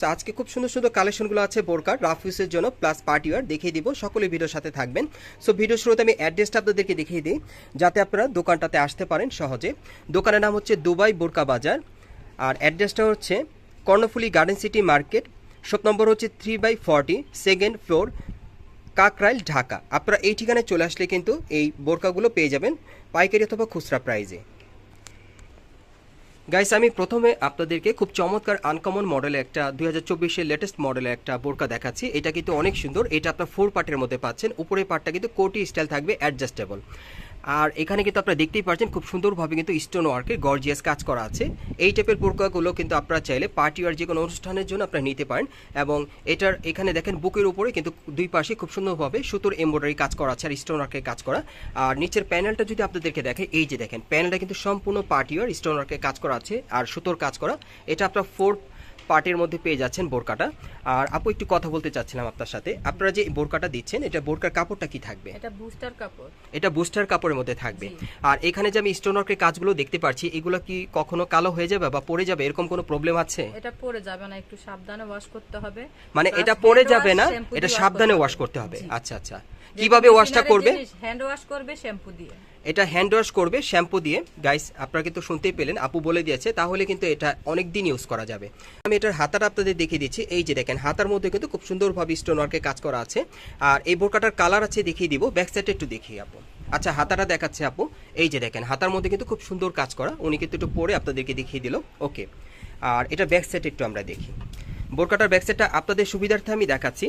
তো আজকে খুব সুন্দর সুন্দর কালেকশনগুলো আছে বোরকার, রাফিউসের জন্য প্লাস পার্টিওয়ার দেখিয়ে দিব, সকলে ভিডিওর সাথে থাকবেন। সো ভিডিও শুরুতে আমি অ্যাড্রেসটা আপনাদেরকে দেখিয়ে দিই, যাতে আপনারা দোকানটাতে আসতে পারেন সহজে। দোকানের নাম হচ্ছে দুবাই বোরকা বাজার, আর অ্যাড্রেসটা হচ্ছে Karnaphuli garden city market shop number হচ্ছে three by forty second floor Kakrail, Dhaka. আপনারা এই ঠিকানায় চলে আসলে কিন্তু এই বোরকাগুলো পেয়ে যাবেন, পাইকারি অথবা খুচরা প্রাইজে গাইস আমি প্রথমে আপনাদেরকে খুব চমৎকার আনকমন মডেলে একটা দুই হাজার চব্বিশের লেটেস্ট মডেলে একটা বোরকা দেখাচ্ছি। এটা কিন্তু অনেক সুন্দর। এটা আপনার ফোর পার্টের মধ্যে পাচ্ছেন। উপরের পার্টটা কিন্তু কোটি স্টাইল থাকবে অ্যাডজাস্টেবল আর এখানে কিন্তু আপনারা দেখতেই পাচ্ছেন খুব সুন্দরভাবে কিন্তু স্টোন ওয়ার্কের গর্জিয়াস কাজ করা আছে। এই টাইপের বোরকাগুলো কিন্তু আপনারা চাইলে পার্টি আর যে কোনো অনুষ্ঠানের জন্য আপনারা নিতে পারেন এবং এটার এখানে দেখেন বুকের উপরে কিন্তু দুই পাশে খুব সুন্দরভাবে সুতোর এমব্রয়ডারি কাজ করা আছে আর স্টোন ওয়ার্কের কাজ করা। আর নিচের প্যানেলটা যদি আপনাদেরকে দেখে, এই যে দেখেন প্যানেলটা কিন্তু সম্পূর্ণ পার্টি আর স্টোন ওয়ার্কের কাজ করা আছে আর সুতোর কাজ করা। এটা আপনার ফোর পার্টের মধ্যে পেয়ে যাচ্ছেন বোরকাটা। আর আপু একটু কথা বলতে চাচ্ছিলাম আপনার সাথে। আপনারা যে বোরকাটা দিচ্ছেন এটা বোরকার কাপড়টা কি থাকবে? এটা বুস্টার কাপড়। এটা বুস্টার কাপড়ের মধ্যে থাকবে। আর এখানে যে আমি স্টোন ওয়ার্কের কাজগুলো দেখতে পাচ্ছি এগুলো কি কখনো কালো হয়ে যাবে বা পড়ে যাবে? এরকম কোনো প্রবলেম আছে? এটা পরে যাবে না একটু সাবধানে ওয়াশ করতে হবে। মানে এটা পড়ে যাবে না এটা সাবধানে ওয়াশ করতে হবে। আচ্ছা আচ্ছা। কীভাবে ওয়াশটা করবে? হ্যান্ড ওয়াশ করবে শ্যাম্পু দিয়ে। এটা হ্যান্ড ওয়াশ করবে শ্যাম্পু দিয়ে। গাইস আপনারা কিন্তু শুনতেই পেলেন, আপু বলে দিয়েছে, তাহলে কিন্তু এটা অনেক দিন ইউজ করা যাবে। আমি এটার হাতাটা আপনাদের দেখিয়ে দিচ্ছি। এই যে দেখেন, হাতার মধ্যে কিন্তু খুব সুন্দরভাবে স্টোন ওয়ার্কের কাজ করা আছে। আর এই বোরকাটার কালার আছে, দেখিয়ে দিব। ব্যাক সাইডে একটু দেখিয়ে, আপু। আচ্ছা হাতাটা দেখাচ্ছে, আপু। এই যে দেখেন, হাতার মধ্যে কিন্তু খুব সুন্দর কাজ করা। উনি কিন্তু একটু পরে আপনাদেরকে দেখিয়ে দিল। ওকে আর এটা ব্যাক একটু আমরা দেখি। বোরকাটার ব্যাক সাইডটা আপনাদের সুবিধার্থে আমি দেখাচ্ছি।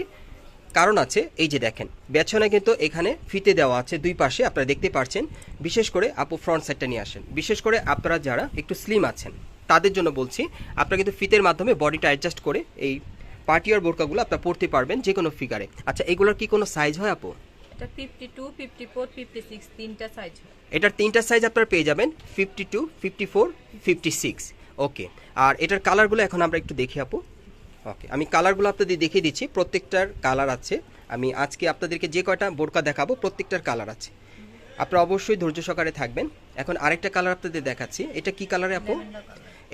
কারণ আছে এই যে দেখেন বেছনে কিন্তু এখানে ফিতে দেওয়া আছে দুই পাশে আপনারা দেখতে পাচ্ছেন বিশেষ করে আপু ফ্রন্ট সাইডটা নিয়ে আসেন। বিশেষ করে আপনারা যারা একটু স্লিম আছেন তাদের জন্য বলছি আপনারা কিন্তু ফিতের মাধ্যমে বডিটা অ্যাডজাস্ট করে এই পার্টিয়ার বোরকাগুলো আপনারা পরতে পারবেন যে কোনো ফিগারে আচ্ছা এগুলোর কি কোনো সাইজ হয় আপু? এটা তিনটা সাইজ এটার তিনটা সাইজ আপনারা পেয়ে যাবেন fifty two fifty four fifty six okay আর এটার কালারগুলো এখন আমরা একটু দেখি আপু। ওকে আমি কালারগুলো আপনাদের দেখিয়ে দিচ্ছি। প্রত্যেকটার কালার আছে। আমি আজকে আপনাদেরকে যে কয়টা বোরকা দেখাবো, প্রত্যেকটার কালার আছে। আপনারা অবশ্যই ধৈর্য সহকারে থাকবেন। এখন আরেকটা কালার আপনাদের দেখাচ্ছি। এটা কি কালারে আপু?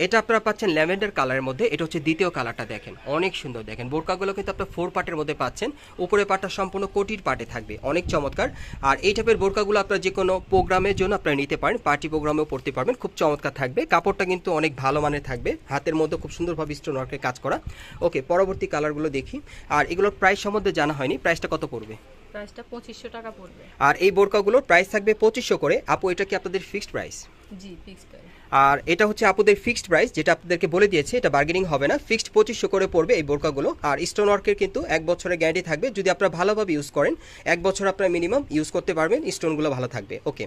এটা আপনারা পাচ্ছেন ল্যাভেন্ডার কালারের মধ্যে এটা হচ্ছে দ্বিতীয় কালারটা দেখেন অনেক সুন্দর দেখেন। বোরকাগুলো কিন্তু আপনার ফোর পার্টের মধ্যে পাচ্ছেন উপরে পার্টটা সম্পূর্ণ কোটির পার্টে থাকবে অনেক চমৎকার। আর এই টাইপের বোরকাগুলো আপনারা যে কোনো প্রোগ্রামের জন্য আপনারা নিতে পারেন পার্টি প্রোগ্রামেও পড়তে পারবেন খুব চমৎকার থাকবে। কাপড়টা কিন্তু অনেক ভালো মানের থাকবে হাতের মধ্যে খুব সুন্দরভাবে স্টোন ওয়ার্কের কাজ করা। ওকে পরবর্তী কালারগুলো দেখি। আর এগুলোর প্রাইস সম্বন্ধে জানা হয়নি প্রাইসটা কত পড়বে? প্রাইসটা পঁচিশশো টাকা পড়বে। আর এই বোরকাগুলোর প্রাইস থাকবে পঁচিশশো করে। আপু এটা কি আপনাদের ফিক্সড প্রাইস জি ফিক্স করে আর এটা হচ্ছে আপনাদের ফিক্সড প্রাইস যেটা আপনাদেরকে বলে দিয়েছে, এটা বার্গেনিং হবে না। ফিক্সড পঁচিশশো করে পড়বে এই বোরকাগুলো। আর স্টোন ওয়ার্কের কিন্তু এক বছরের গ্যারান্টি থাকবে। যদি আপনারা ভালোভাবে ইউজ করেন, এক বছর আপনারা মিনিমাম ইউজ করতে পারবেন স্টোনগুলো ভালো থাকবে। ওকে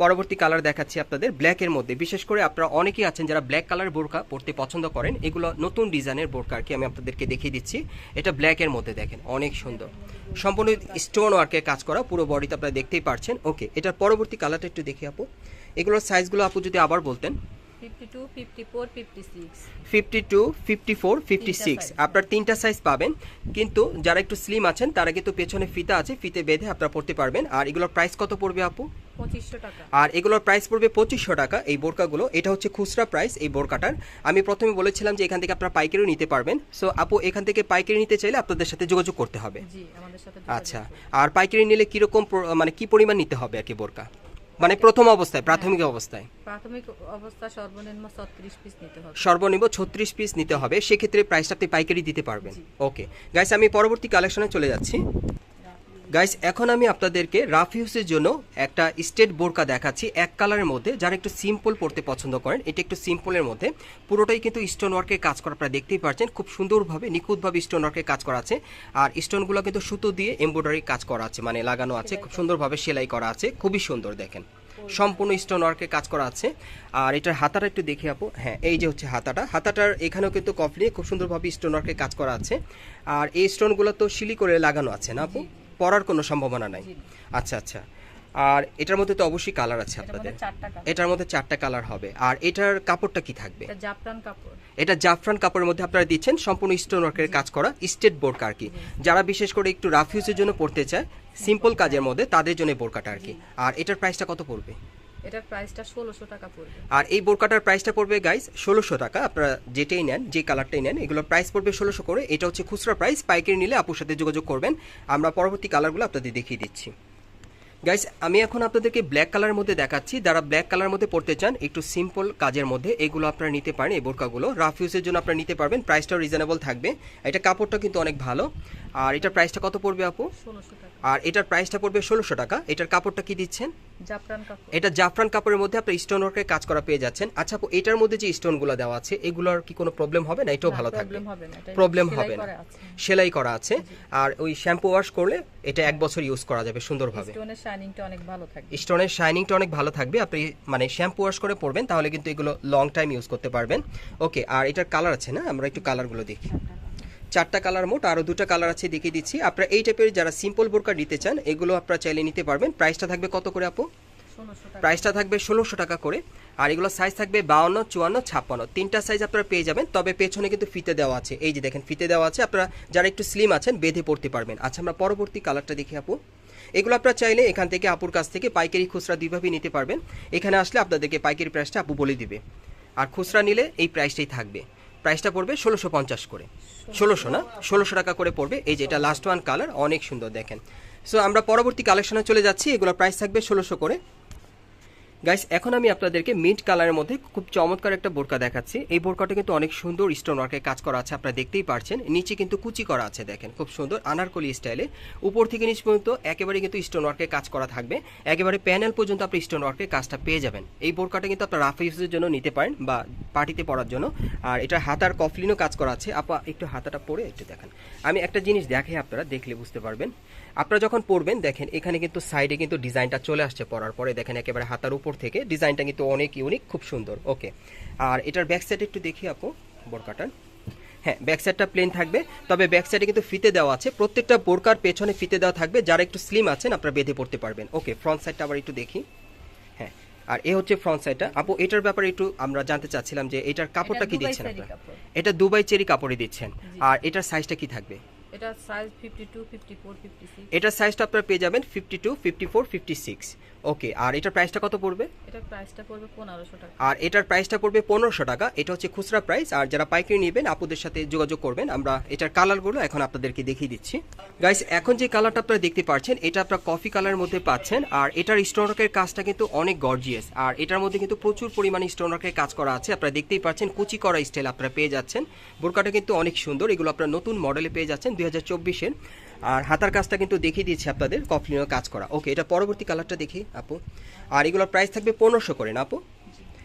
পরবর্তী কালার দেখাচ্ছি আপনাদের ব্ল্যাকের মধ্যে। বিশেষ করে আপনারা অনেকেই আছেন যারা ব্ল্যাক কালার বোরকা পড়তে পছন্দ করেন। এগুলো নতুন ডিজাইনের বোরকা আর কি আমি আপনাদেরকে দেখিয়ে দিচ্ছি। এটা ব্ল্যাকের মধ্যে দেখেন অনেক সুন্দর। সম্পূর্ণ স্টোন ওয়ার্কের কাজ করা পুরো বডিতে আপনারা দেখতেই পারছেন। ওকে এটার পরবর্তী কালারটা একটু দেখি আপু। এগুলোর সাইজগুলো আপু যদি আবার বলতেন। Fifty two fifty four fifty six fifty two fifty four fifty তিনটা সিক্স size। আপনার তিনটা সাইজ পাবেন। কিন্তু যারা একটু স্লিম আছেন তারা কিন্তু পেছনে ফিতা আছে ফিতে বেঁধে আপনারা পড়তে পারবেন। আর এগুলোর প্রাইস কত পড়বে আপু? আর এগুলোর প্রাইস পড়বে পঁচিশশো টাকা এই বোরকাগুলো। এটা হচ্ছে খুচরা প্রাইস এই বোরকাটার। আমি প্রথমে বলেছিলাম যে এখান থেকে আপনারা পাইকারিও নিতে পারবেন। সো আপু এখান থেকে পাইকারি নিতে চাইলে আপনাদের সাথে যোগাযোগ করতে হবে। আচ্ছা। আর পাইকারি নিলে কীরকম মানে কি পরিমাণ নিতে হবে আর কি বোরকা? মানে প্রথম অবস্থায় প্রাথমিক অবস্থায়। প্রাথমিক অবস্থা সর্বনিম্ন ছত্রিশ পিস নিতে হবে। সর্বনিম্ন ছত্রিশ পিস নিতে হবে। সেক্ষেত্রে প্রাইসটা আপনি পাইকারি দিতে পারবেন। ওকে গাইস আমি পরবর্তী কালেকশনে চলে যাচ্ছি। গাইস এখন আমি আপনাদেরকে রাফ ইউজের জন্য একটা স্টেট বোরকা দেখাচ্ছি এক কালারের মধ্যে যারা একটু সিম্পল পড়তে পছন্দ করেন। এটা একটু সিম্পলের মধ্যে। পুরোটাই কিন্তু স্টোন ওয়ার্কের কাজ করা আপনারা দেখতেই পাচ্ছেন খুব সুন্দরভাবে নিখুঁতভাবে স্টোন ওয়ার্কের কাজ করা আছে। আর স্টোনগুলো কিন্তু সুতো দিয়ে এমব্রয়ডারি কাজ করা আছে মানে লাগানো আছে খুব সুন্দরভাবে সেলাই করা আছে খুবই সুন্দর দেখেন। সম্পূর্ণ স্টোন ওয়ার্কের কাজ করা আছে। আর এটার হাতাটা একটু দেখে আপু। হ্যাঁ এই যে হচ্ছে হাতাটা। হাতাটার এখানেও কিন্তু কফলি খুব সুন্দরভাবে স্টোন ওয়ার্কের কাজ করা আছে। আর এই স্টোনগুলো তো শিলি করে লাগানো আছে না আপু? পড়ার কোনো সম্ভাবনা নাই। আচ্ছা আচ্ছা। আর এটার মধ্যে তো অবশ্যই কালার আছে আপনাদের। এটার মধ্যে চারটা কালার হবে। আর এটার কাপড়টা কি থাকবে? এটা জাফরান কাপড়। এটা জাফরান কাপড়ের মধ্যে আপনারা দিচ্ছেন সম্পূর্ণ স্টোন ওয়ার্কের কাজ করা স্টেট বোরকা আর কি। যারা বিশেষ করে একটু রাফ ইউজের জন্য পড়তে চায় সিম্পল কাজের মধ্যে তাদের জন্য বোরকাটা আর কি। আর এটার প্রাইসটা কত পড়বে? এটার প্রাইসটা ষোলোশো টাকা পড়বে। আর এই বোরকাটার প্রাইসটা পড়বে গাইস ষোলোশো টাকা। আপনারা যেটাই নেন, যে কালারটাই নেন এগুলোর প্রাইস পড়বে ষোলোশো করে। এটা হচ্ছে খুচরা প্রাইস পাইকারি নিলে আপুর সাথে যোগাযোগ করবেন। আমরা পরবর্তী কালারগুলো আপনাদের দেখিয়ে দিচ্ছি। গাইস আমি এখন আপনাদেরকে ব্ল্যাক কালারের মধ্যে দেখাচ্ছি। যারা ব্ল্যাক কালার মধ্যে পড়তে চান, একটু সিম্পল কাজের মধ্যে, এগুলো আপনারা নিতে পারেন, এই বোরকাগুলো। রাফ ইউজের জন্য আপনারা নিতে পারবেন। প্রাইসটাও রিজনেবল থাকবে। এটা কাপড়টা কিন্তু অনেক ভালো। আর এটার প্রাইসটা কত পড়বে আপু? আর এটার প্রাইসটা পড়বে ষোলোশো টাকা। এটার কাপড়টা কি দিচ্ছেন? এটা জাফরান কাপড়ের মধ্যে আপনি স্টোন ওয়ার্কের কাজ করা পেয়ে যাচ্ছেন। আচ্ছা আপু এটার মধ্যে যে স্টোনগুলো দেওয়া আছে এগুলোর কি কোনো প্রবলেম হবে না? এটাও ভালো থাকবে। প্রবলেম হবে না। সেলাই করা আছে। সেলাই করা আছে। আর ওই শ্যাম্পু ওয়াশ করলে এটা এক বছর ইউজ করা যাবে সুন্দরভাবে। স্টোনের শাইনিংটা অনেক ভালো থাকবে। স্টোনের শাইনিংটা অনেক ভালো থাকবে। আপনি মানে শ্যাম্পু ওয়াশ করে পরবেন তাহলে কিন্তু এগুলো লং টাইম ইউজ করতে পারবেন। ওকে আর এটার কালার আছে না? আমরা একটু কালারগুলো দেখি। চারটা কালার মোট আরও দুটো কালার আছে দেখিয়ে দিচ্ছি। আপনারা এই টাইপের যারা সিম্পল বোরকা নিতে চান এগুলো আপনারা চাইলে নিতে পারবেন। প্রাইসটা থাকবে কত করে আপু? প্রাইসটা থাকবে ষোলোশো টাকা করে। আর এগুলো সাইজ থাকবে বাউন্ন চুয়ান্ন ছাপ্পান্ন। তিনটা সাইজ আপনারা পেয়ে যাবেন তবে পেছনে কিন্তু ফিতে দেওয়া আছে। এই যে দেখেন ফিতে দেওয়া আছে। আপনারা যারা একটু স্লিম আছেন বেঁধে পড়তে পারবেন। আচ্ছা আমরা পরবর্তী কালারটা দেখি আপু। এগুলো আপনারা চাইলে এখান থেকে আপুর কাছ থেকে পাইকারি খুচরা দুইভাবেই নিতে পারবেন। এখানে আসলে আপনাদেরকে পাইকারি প্রাইসটা আপু বলে দিবে। আর খুচরা নিলে এই প্রাইসটাই থাকবে। প্রাইসটা পড়বে ষোলোশো পঞ্চাশ করে। ষোলোশো না? ষোলোশো টাকা করে পড়বে। এই যে এটা লাস্ট ওয়ান কালার অনেক সুন্দর দেখেন। সো আমরা পরবর্তী কালেকশনে চলে যাচ্ছি। এগুলোর প্রাইস থাকবে ষোলোশো করে। গাইস এখন আমি আপনাদেরকে মিন্ট কালারের মধ্যে খুব চমৎকার একটা বোরকা দেখাচ্ছি। এই বোরকাটা কিন্তু অনেক সুন্দর স্টোন ওয়ার্কের কাজ করা আছে, আপনারা দেখতেই পারছেন। নিচে কিন্তু কুচি করা আছে, দেখেন, খুব সুন্দর, আনারকলি স্টাইলে উপর থেকে নিচ পর্যন্ত একেবারে কিন্তু স্টোন ওয়ার্কের কাজ করা থাকবে। একেবারে প্যানেল পর্যন্ত আপনি স্টোন ওয়ার্কের কাজটা পেয়ে যাবেন। এই বোরকাটা কিন্তু আপনার রাফ ইউজের জন্য নিতে পারেন বা পার্টিতে পরার জন্য। আর এটা হাতার কফলিনও কাজ করা আছে। আপা, একটু হাতাটা পরে একটু দেখেন। আমি একটা জিনিস দেখে আপনারা দেখলে বুঝতে পারবেন। আপনারা যখন পরবেন, দেখেন, এখানে কিন্তু সাইডে কিন্তু ডিজাইনটা চলে আসছে পরার পরে। দেখেন, একেবারে হাতার উপর থেকে ডিজাইনটা কিন্তু অনেক ইউনিক খুব সুন্দর। ওকে আর এটার ব্যাক সাইড একটু দেখি আপু বোরকাটার হ্যাঁ ব্যাক সাইডটা প্লেন থাকবে তবে ব্যাক সাইডে কিন্তু ফিতে দেওয়া আছে। প্রত্যেকটা বোরকার পেছনে ফিতে দেওয়া থাকবে যারা একটু স্লিম আছেন আপনারা বেঁধে পড়তে পারবেন। ওকে ফ্রন্ট সাইডটা আবার একটু দেখি। হ্যাঁ আর এ হচ্ছে ফ্রন্ট সাইডটা আপু এটার ব্যাপারে একটু আমরা জানতে চাচ্ছিলাম যে এটার কাপড়টা কি দিচ্ছেন আপনারা? এটা দুবাই চেরি কাপড়ে দিচ্ছেন। আর এটার সাইজটা কি থাকবে? এটা size fifty two fifty four fifty six এটার সাইজটা আপনারা পেয়ে যাবেন fifty two fifty four fifty six okay আর এটার প্রাইসটা কত পড়বে? এটার প্রাইসটা পড়বে পনেরোশো টাকা। আর এটার প্রাইসটা পড়বে পনেরোশো টাকা। এটা হচ্ছে খুচরা প্রাইস আর যারা পাইকারি নেবেন আপুদের সাথে যোগাযোগ করবেন। আমরা এটার কালারগুলো এখন আপনাদেরকে দেখিয়ে দিচ্ছি। গাইস এখন যে কালারটা আপনারা দেখতে পাচ্ছেন এটা আপনারা কফি কালারের মধ্যে পাচ্ছেন। আর এটার স্টোনওয়ার্কের কাজটা কিন্তু অনেক গর্জিয়াস আর এটার মধ্যে কিন্তু প্রচুর পরিমাণে স্টোনওয়ার্কের কাজ করা আছে। আপনারা দেখতেই পাচ্ছেন কুচি করা স্টাইল আপনারা পেয়ে যাচ্ছেন। বোরকাটা কিন্তু অনেক সুন্দর। এগুলো আপনারা নতুন মডেলে পেয়ে যাচ্ছেন। দুই হাজার আর হাতার কাজটা কিন্তু দেখিয়ে দিয়েছি আপনাদের কফলিনও কাজ করা। ওকে, এটা পরবর্তী কালারটা দেখি, আপু। আর এগুলোর প্রাইস থাকবে পনেরোশো করে না, আপু?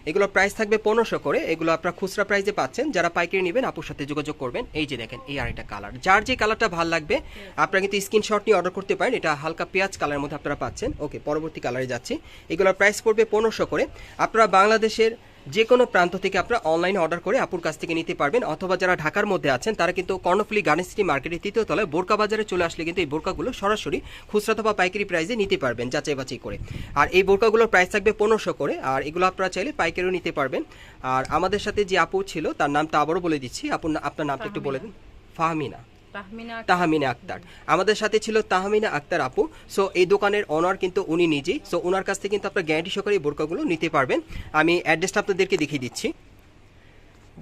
এগুলোর প্রাইস থাকবে পনেরোশো করে, এগুলো আপনারা খুচরা প্রাইসে পাচ্ছেন। যারা পাইকারি নেবেন, আপুর সাথে যোগাযোগ করবেন। এই যে দেখেন, এই আরেকটা কালার। যার যে কালারটা ভালো লাগবে, আপনারা কিন্তু স্ক্রিনশট নিয়ে অর্ডার করতে পারেন। এটা হালকা পেঁয়াজ কালারের মধ্যে আপনারা পাচ্ছেন। ওকে, পরবর্তী কালারে যাচ্ছি। এগুলোর প্রাইস পড়বে পনেরোশো করে। আপনারা বাংলাদেশের যে কোনো প্রান্ত থেকে আপনারা অনলাইনে অর্ডার করে আপুর কাছ থেকে নিতে পারবেন। অথবা যারা ঢাকার মধ্যে আছেন তারা কিন্তু কর্ণফুলি গার্ডেন সিটি মার্কেটের তৃতীয় তলায় বোরকা বাজারে চলে আসলে কিন্তু এই বোরকাগুলো সরাসরি খুচরা অথবা পাইকারি প্রাইসে নিতে পারবেন যাচাই বাছাই করে। আর এই বোরকাগুলোর প্রাইস থাকবে পনেরোশো করে আর এগুলো আপনারা চাইলে পাইকারিও নিতে পারবেন। আর আমাদের সাথে যে আপু ছিল তার নামটা আবারও বলে দিচ্ছি। আপুর না- আপনার নামটা একটু বলে দিন। ফাহমিনা। তাহমিনা আক্তার। আমাদের সাথে ছিল তাহমিনা আক্তার আপু। সো এই দোকানের অনার কিন্তু উনি নিজেই। সো ওনার কাছ থেকে কিন্তু আপনার গ্যারান্টি সহকারে বোরকাগুলো নিতে পারবেন। আমি অ্যাড্রেসটা আপনাদেরকে দেখিয়ে দিচ্ছি।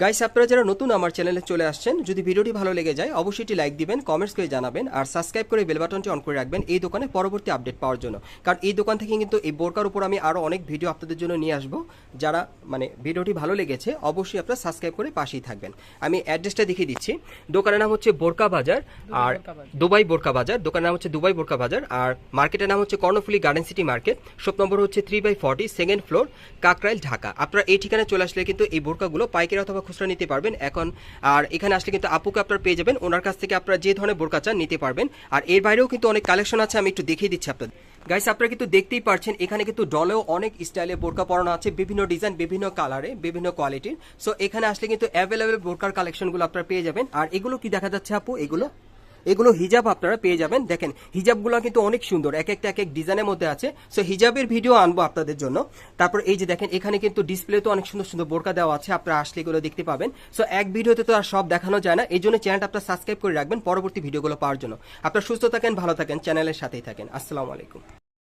গাইস আপনারা যারা নতুন আমার চ্যানেলে চলে আসছেন যদি ভিডিওটি ভালো লেগে যায় অবশ্যই এটি লাইক দিবেন কমেন্টস করে জানাবেন আর সাবস্ক্রাইব করে বেল বাটনটি অন করে রাখবেন এই দোকানে পরবর্তী আপডেট পাওয়ার জন্য। কারণ এই দোকান থেকে কিন্তু এই বোরকার উপর আমি আরও অনেক ভিডিও আপনাদের জন্য নিয়ে আসব। যারা মানে ভিডিওটি ভালো লেগেছে অবশ্যই আপনারা সাবস্ক্রাইব করে পাশেই থাকবেন। আমি অ্যাড্রেসটা দেখিয়ে দিচ্ছি। দোকানের নাম হচ্ছে বোরকা বাজার আর দুবাই বোরকা বাজার দোকানের নাম হচ্ছে দুবাই বোরকা বাজার আর মার্কেটের নাম হচ্ছে Karnaphuli garden city market shop number হচ্ছে three by forty second floor Kakrail Dhaka. আপনারা এই ঠিকানায় চলে আসলে কিন্তু এই বোরকাগুলো পাইকারি অথবা খুচরা নিতে পারবেন। এখন, আর এখানে আসলে কিন্তু আপুকে আপনারা পেয়ে যাবেন। ওনার কাছ থেকে আপনারা যে ধরনের বোরকা চান নিতে পারবেন। আর এর বাইরেও কিন্তু অনেক কালেকশন আছে, আমি একটু দেখিয়ে দিচ্ছি আপনাদের। গাইস আপনারা কিন্তু দেখতেই পারছেন, এখানে কিন্তু ডলেও অনেক স্টাইলে বোরকা পরানো আছে। বিভিন্ন ডিজাইন বিভিন্ন কালারে বিভিন্ন কোয়ালিটির সো এখানে আসলে কিন্তু অ্যাভেলেবেল বোরকার কালেকশনগুলো আপনারা পেয়ে যাবেন। আর এগুলো কি দেখা যাচ্ছে আপু? এগুলো এগুলো হিজাব আপনারা পেয়ে যাবেন। দেখেন, হিজাবগুলো কিন্তু অনেক সুন্দর। এক একটা, এক এক ডিজাইনের মধ্যে আছে। সো হিজাবের ভিডিও আনব আপনাদের জন্য। তারপর এই যে দেখেন, এখানে কিন্তু ডিসপ্লে তো অনেক সুন্দর সুন্দর বোরকা দেওয়া আছে। আপনারা আসলে এগুলো দেখতে পাবেন। সো এক ভিডিওতে তো আর সব দেখানো যায় না। এই জন্য চ্যানেলটা আপনারা সাবস্ক্রাইব করে রাখবেন পরবর্তী ভিডিওগুলো পাওয়ার জন্য। আপনারা সুস্থ থাকেন, ভালো থাকেন চ্যানেলের সাথেই থাকেন। আসসালামু আলাইকুম।